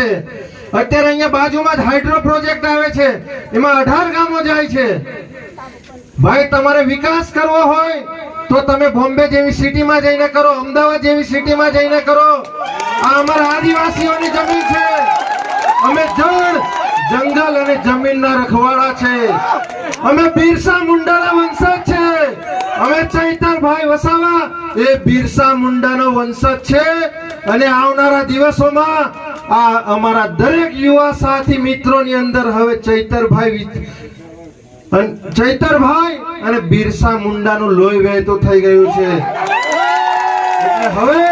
અત્યારે અહીંયા બાજુમાં જ હાઇડ્રો પ્રોજેક્ટ આવે છે. એમાં અઢાર ગામો જાય છે. ભાઈ, તમારે વિકાસ કરવો હોય તો તમે બોમ્બે જેવી સિટીમાં જઈને કરો, અમદાવાદ જેવી સિટીમાં જઈને કરો. આ અમારા આદિવાસીઓની જમીન છે. અમે જળ, જંગલ અને જમીનના રખવાડા છે. અમે બિરસા મુંડાના વંશજ છે. અમે ચૈતનભાઈ વસાવા એ બિરસા મુંડાનો વંશજ છે. અને આવનારા દિવસોમાં આ અમારા દરેક યુવા સાથી મિત્રોની અંદર હવે ચૈતરભાઈ ચૈતરભાઈ અને બિરસા મુંડાનું લોહી વહેતું થઈ ગયું છે. હવે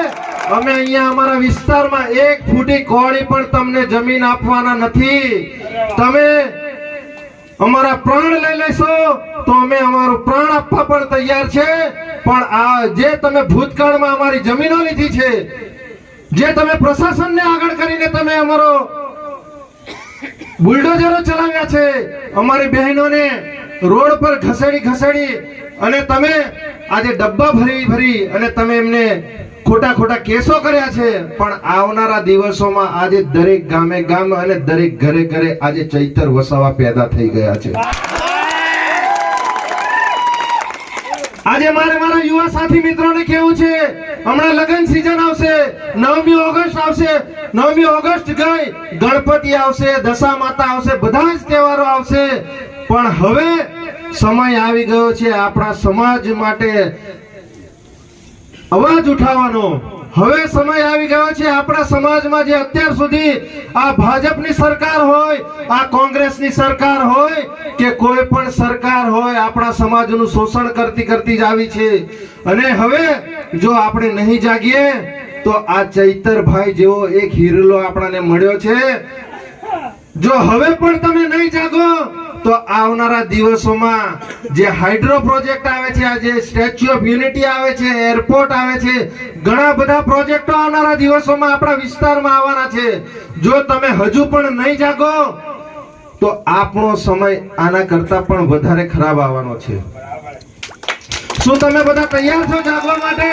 અમે અહીંયા અમારા વિસ્તારમાં એક ફૂટી કોળી પણ તમને જમીન આપવાના નથી. તમે અમારા પ્રાણ લઈ લેશો તો અમે અમારું પ્રાણ આપવા પણ તૈયાર છે. પણ આ જે તમે ભૂતકાળમાં અમારી જમીનો લીધી છે જે તમે પ્રશાસનને આગળ કરીને તમે અમારો બુલડોઝરો ચલાવ્યા છે, અમારી બહેનોને રોડ પર ઘસેડી ઘસેડી અને તમે આજે ડબ્બા ભરી ભરી અને તમે એમને ખોટા ખોટા કેસો કર્યા છે, પણ આવનારા દિવસોમાં આજે દરેક ગામે ગામ અને દરેક ઘરે ઘરે આજે ચૈતર વસાવા પેદા થઈ ગયા છે. આજે મારે મારા યુવા સાથી મિત્રોને કેવું છે, હમણાં લગ્ન સીઝન આવશે, નવમી ઓગસ્ટ આવશે, નવમી ઓગસ્ટ ગઈ, ગણપતિ આવશે, દશા માતા આવશે, બધા જ તહેવારો આવશે. પણ હવે સમય આવી ગયો છે આપણા સમાજ માટે અવાજ ઉઠાવવાનો. હવે સમય આવી ગયો છે. આપણા સમાજમાં જે અત્યાર સુધી આ ભાજપની સરકાર હોય, આ કોંગ્રેસની સરકાર હોય, કે કોઈ પણ સરકાર હોય, આપણા સમાજનું શોષણ કરતી કરતી જ આવી છે. અને હવે જો આપણે નહીં જાગીએ, તો આ ચૈતરભાઈ જેવો એક હિરલો આપણને મળ્યો છે. જો હવે પણ તમે નહીં જાગો તો આવનારા દિવસોમાં જે હાઇડ્રો પ્રોજેક્ટ આવે છે, આ જે સ્ટેચ્યુ ઓફ યુનિટી આવે છે, એરપોર્ટ આવે છે, ઘણા બધા પ્રોજેક્ટો આવનારા દિવસોમાં આપણા વિસ્તારમાં આવવાના છે. જો તમે હજુ પણ નહીં જાગો, તો આપણો સમય આના કરતા પણ વધારે ખરાબ આવવાનો છે. શું તમે બધા તૈયાર છો જાગવા માટે?